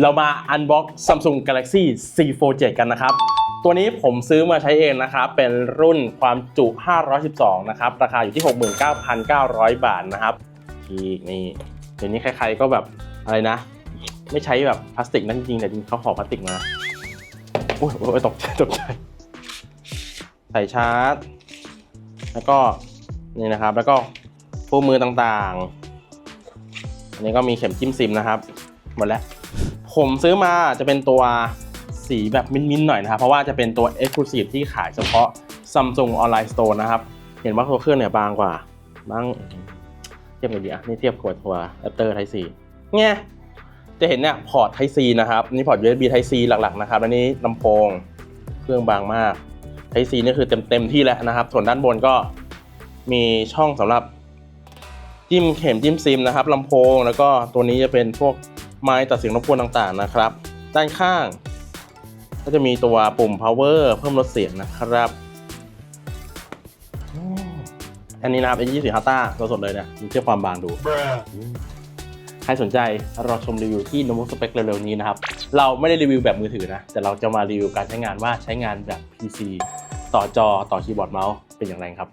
เรามาอันบ็อก Samsung Galaxy C Fold 7กันนะครับ ตัวนี้ผมซื้อมาใช้เองนะครับ เป็นรุ่นความจุ 512 นะครับ ราคาอยู่ที่ 69,900 บาทนะครับอีนี่เดี๋ยวนี้ใครๆก็แบบอะไรนะ ไม่ใช้แบบพลาสติกนั่นจริงแต่จริงเขาขอพลาสติกมาโอ้ยโอ้ยตกใจตกใจใส่ชาร์จ แล้วก็นี่นะครับ แล้วก็คู่มือต่างๆ อันนี้ก็มีเข็มจิ้มซิมนะครับ หมดแล้ว ผมซื้อมาจะเป็นตัวสีแบบมิ้นๆหน่อยนะครับ เพราะว่าจะเป็นตัว Exclusive ที่ขายเฉพาะ Samsung Online Store นะครับ เห็นว่าตัวเครื่องเนี่ยบางกว่าบางเทียบกันดีอะนี่เทียบกับตัว Adapter Type C เนี่ยจะเห็นเนี่ยพอร์ต Type C นะครับนี่พอร์ต USB Type C หลักๆนะครับอันนี้ลำโพงเครื่องบางมาก Type C นี่คือเต็มเต็มที่แล้วนะครับ ส่วนด้านบนก็มีช่องสำหรับจิ้มเข็มจิ้มซิมนะครับลำโพง แล้วก็ตัวนี้จะเป็นพวก ไม้ตัดเสียงรบกวนต่างๆนะครับ ด้านข้าง ก็จะมีตัวปุ่ม power เพิ่มลดเสียงนะครับอันนี้นะครับ A24 Hata ตัวสดเลยเนี่ยมีเทียบความบางดู ใครสนใจรอชมรีวิวที่ Novo Spec เร็วๆนี้นะครับ เราไม่ได้รีวิวแบบมือถือนะ แต่เราจะมารีวิวการใช้งานว่าใช้งานแบบ PC ต่อจอต่อคีย์บอร์ดเมาส์เป็นอย่างไรครับ